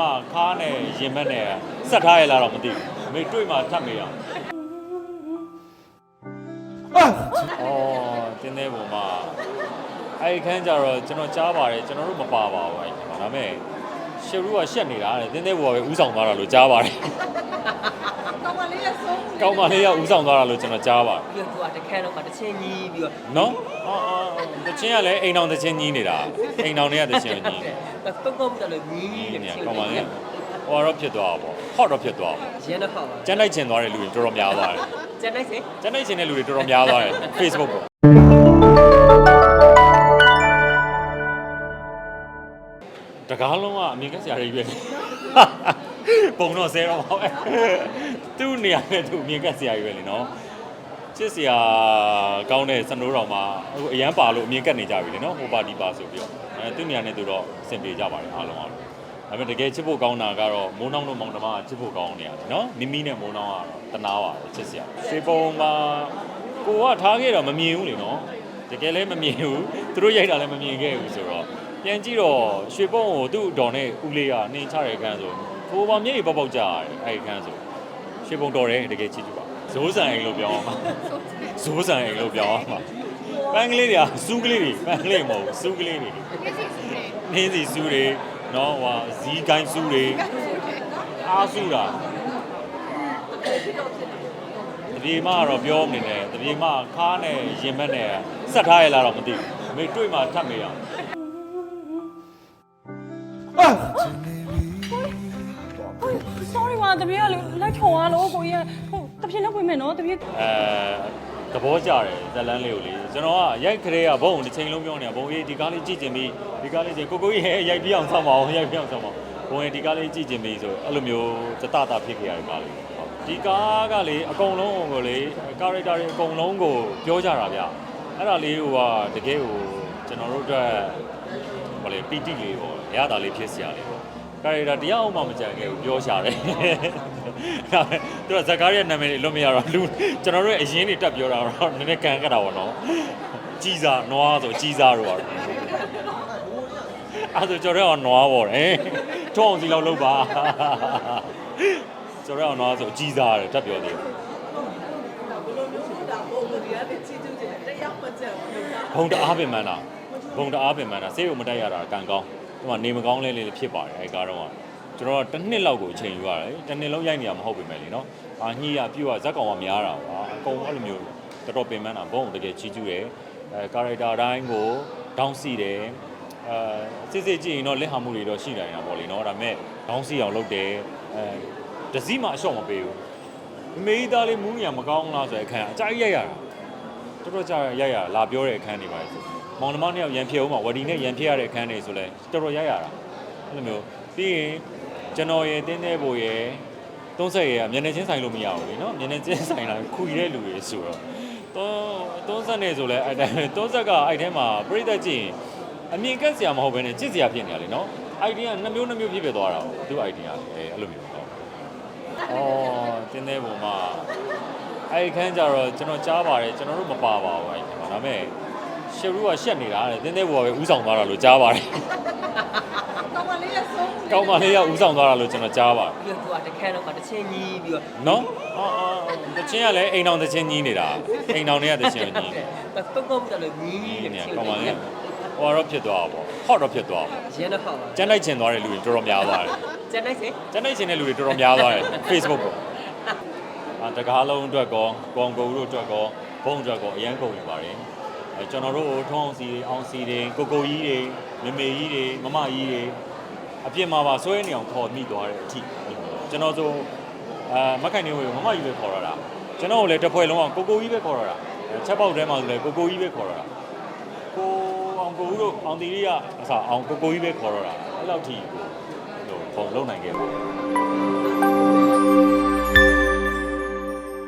မခါနဲ့ရင်မက်နဲ့ဆက်ထားရလားတော့မသိဘူးအမေတွေ့မှထပ်မေးအောင်အော်တင်းသေးပုံမှာအဲ့ဒီခန်းကျတော့ကျွန်တော်ကြားပါတယ်ကျွန်တော်တို့မပါပါဘူးအဲ့ဒီမှာဒါပေမဲ့ရှယ်ရူကရှက်နေတာတဲ့တင်းသေးပုံကပဲဥဆောင်သွားတာလို့ကြားပါတယ် ကောင်းပါလေးရဆုံးကောင်းမလေးကဥဆောင်သွားတာလို့ကျွန်တော်ကြားပါတယ်ပြီးတော့သူကတခန်းတော့မှတစ်ချင်းကြီးပြီးတော့နော်အော်အော်တချင်းကလည်းအိမ်အောင်တချင်းကြီးနေတာအိမ်အောင်တွေကတချင်းကြီးတော့တုံးတုံးတယ်လို့ကြီးကြီးနေနေတယ်ကောင်းပါလေဟိုတော့ဖြစ်သွားတာပေါ့ဟော့တော့ဖြစ်သွားပါရန်တော့ဟောပါကျန်လိုက်ချင်သွားတဲ့လူတွေတော်တော်များသွားတယ်ကျန်လိုက်စေကျန်လိုက်ချင်တဲ့လူတွေတော်တော်များသွားတယ် Facebook ပေါ့တကားလုံးကအမြင်ကဆရာတွေရွေးပုံတော့ဆဲတော့ပါပဲ သူ့နေရာနဲ့သူအမြင်ကဆရာရွေးလေနော်ချစ်စရာကောင်းတဲ့စနိုးတော်မှာအခုအရန်ပါလို့အမြင်ကတ်နေကြပြီလေနော်ဟိုပါဒီပါဆိုပြီးတော့အဲသူ့နေရာနဲ့သူတော့အဆင်ပြေကြပါတယ်အားလုံးအားလုံးဒါပေမဲ့တကယ်ချစ်ဖို့ကောင်းတာကတော့မိုးနှောင်းတို့မောင်နှမကချစ်ဖို့ကောင်းနေရတယ်နော်မိမိနဲ့မိုးနှောင်းကတော့တနာပါတယ်ချစ်စရာစေပုံမှာကိုကထားခဲ့တော့မမြင်ဘူးလေနော်တကယ်လည်းမမြင်ဘူးသူတို့ရိုက်တာလည်းမမြင်ခဲ့ဘူးဆိုတော့ပြန်ကြည့်တော့ရွှေပုံကိုသူ့အတော်နဲ့ဦးလေးကနှင်ချတဲ့အခန်းဆိုဟိုပါမျက်ရည်ပေါက်ပေါက်ကြရတယ်အဲ့ဒီအခန်းဆို ရွှေပုံတော်တယ်တကယ်ချစ်ကြည့်ပါဇိုးဆန်အိမ်လို့ပြောအောင်ပါဇိုးဆန်အိမ်လို့ပြောအောင်ပါပန်းကလေးတွေကစူးကလေးတွေပန်းကလေးမဟုတ်ဘူးစူးကလေးတွေနင်းစီစူးတွေနော်ဟွာဇီးကိုင်းစူးတွေအားစူးတာတပြေမကတော့ပြောမနေနဲ့တပြေမခါနဲ့ရင်မက်နဲ့ဆက်ထားရလားတော့မသိဘူးအမေတွေ့မှထပ်မေးအောင် sorry ပါတပည့်ကလိုက်ထုံရလို့ကိုကြီးကဟိုတပြင်းလောက်ပြင်မယ်နော်တပည့်အဲသဘောကျတယ်ဇလန်းလေးကိုလေကျွန်တော်ကရိုက်ခရဲကဘုံတစ်ချိန်လုံးပြောနေတာဘုံကြီးဒီကားလေးကြည့်ကျင်ပြီးဒီကားလေးကျင်ကိုကိုကြီးရဲ့ရိုက်ပြအောင်ဆောက်မအောင်ရိုက်ပြအောင်ဆောက်မအောင်ဘုံကြီးဒီကားလေးကြည့်ကျင်ပြီးဆိုအဲ့လိုမျိုးတတတာဖြစ်ခဲ့ရတဲ့ကားလေးဟုတ်ဒီကားကလေအကုန်လုံးကိုလေကာရက်တာတွေအကုန်လုံးကိုပြောကြတာဗျအဲ့ဒါလေးဟိုကတကယ်ဟိုကျွန်တော်တို့အတွက်ဟိုလေပီတိလေးပေါ့ရတာလေးဖြစ်စရာလေးပေါ့ ကာရက်တာတရားအောင်မှမကြံခဲ့ဘူးပြောရှာတယ်ဒါပေမဲ့သူကဇကားရဲ့နာမည်လေးလွတ်မရတော့လူကျွန်တော်တို့ရဲ့အရင်တွေတက်ပြောတာတော့နည်းနည်းကန်ကြတာပေါ့နော်ကြီးစားနွားဆိုကြီးစားတော့ပါအဲ့ဒါဆိုကျွန်တော်တို့ကနွားပေါ့တယ်ထုံအောင်စီလောက်လုပ်ပါကျွန်တော်တို့ကနွားဆိုကြီးစားတယ်တက်ပြောသေးတယ်ဘုံတအားပင်မန်းတာဘုံတအားပင်မန်းတာစေးုံမတက်ရတာကံကောင်း ဒီမှာနေမကောင်းလဲလေးဖြစ်ပါတယ်အဲကားတော့ကကျွန်တော်ကတစ်နှစ်လောက်ကိုအချိန်ယူရတယ်တစ်နှစ်လုံးရိုက်နေရမဟုတ်ပေမဲ့လေနော်အာညှိရပြုတ်ရဇက်ကောင်ကများတာပါအကုန်အဲ့လိုမျိုးတော်တော်ပင်မန်းတာဘုံတကယ်ချီးကျူးတယ်အဲကာရက်တာတိုင်းကိုဒေါင်းစီတယ်အဲစစ်စစ်ကြည့်ရင်တော့လက်ဟာမှုတွေတော့ရှိနိုင်တာပေါ့လေနော်ဒါပေမဲ့ဒေါင်းစီအောင်လုပ်တယ်အဲတစည်းမှအလျှော့မပေးဘူးအမေကြီးသားလေးမူးညာမကောင်းလားဆိုတဲ့အခန်းအကြိုက်ရိုက်ရတာတော်တော်ကြာရရလာပြောတဲ့အခန်းတွေပါလေဆို မောင်နှမနှစ်ယောက်ရန်ဖြစ်အောင်မှာဝဒီနဲ့ရန်ဖြစ်ရတဲ့အခန်းတွေဆိုလဲတော်တော်ရရတာအဲ့လိုမျိုးပြီးရင်ကျွန်တော်ရဲ့တင်းတဲ့ဘို့ရဲ့သုံးဆက်ရဲ့မျက်နှာချင်းဆိုင်လို့မရဘူးလေနော်မျက်နှာချင်းဆိုင်တာခွေတဲ့လူတွေဆိုတော့သုံးသုံးဆက်နေဆိုလဲအဲ့တိုင်းသုံးဆက်ကအဲ့ထဲမှာပြိသက်ကြည့်ရင်အမြင်ကက်စရာမဟုတ်ဘဲနဲ့ကြည့်စရာဖြစ်နေရလေနော် idea နှစ်မျိုးနှစ်မျိုးဖြစ်ဖြစ်သွားတာပေါ့သူ idea လေအဲ့လိုမျိုးပေါ့အော်တင်းတဲ့ဘုံမှာအဲ့ဒီခန်းကျတော့ကျွန်တော်ကြားပါတယ်ကျွန်တော်တို့မပါပါဘူးအဲ့ဒီမှာဒါပေမဲ့ ရှယ်ရူကရှက်နေတာတဲ့တင်းသေးဘောကပဲဥဆောင်သွားတာလို့ကြားပါတယ်ကောင်းပါလေးရဆုံးကောင်းမလေးကဥဆောင်သွားတာလို့ကျွန်တော်ကြားပါတယ်ပြီးတော့သူကတခန်းတော့မှတစ်ချင်းကြီးပြီးတော့နော်အော်အော်တချင်းကလည်းအိမ်အောင်တချင်းကြီးနေတာအိမ်အောင်တွေကတချင်းကြီးတော့တုံးတုံးတယ်လို့ကြီးကြီးနေနေတယ်ကောင်းပါလေဟိုတော့ဖြစ်သွားတာပေါ့ဟော့တော့ဖြစ်သွားပါရန်တော့ဟောပါကျန်လိုက်ချင်သွားတဲ့လူတွေတော်တော်များသွားတယ်ကျန်လိုက်စေကျန်လိုက်ချင်တဲ့လူတွေတော်တော်များသွားတယ် Facebook ပေါ့အာတကားလုံးအတွက်ကောကောင်ကိုတို့အတွက်ကောဘုံအတွက်ကောအရန်ကုန်နေပါတယ်အဲ ကျွန်တော်တို့ထုံးအောင်စီတွေအောင်စီတွေကိုကိုကြီးတွေမမေကြီးတွေမမကြီးတွေအပြစ်မှာပါဆွဲနေအောင်ခေါ်မိသွားတဲ့အထိကျွန်တော်ဆိုအာမက်ခိုင်နေဝေကိုမမကြီးပဲခေါ်ရတာကျွန်တော်ကိုလည်းတစ်ဖွဲ့လုံးအောင်ကိုကိုကြီးပဲခေါ်ရတာချက်ပေါက်ထဲမှာဆိုလည်းကိုကိုကြီးပဲခေါ်ရတာကိုအောင်ကိုဦးတို့အောင်တီရီကအစားအောင်ကိုကိုကြီးပဲခေါ်ရတာအဲ့လောက်ထိဟိုပုံလုံနိုင်ခဲ့ပါ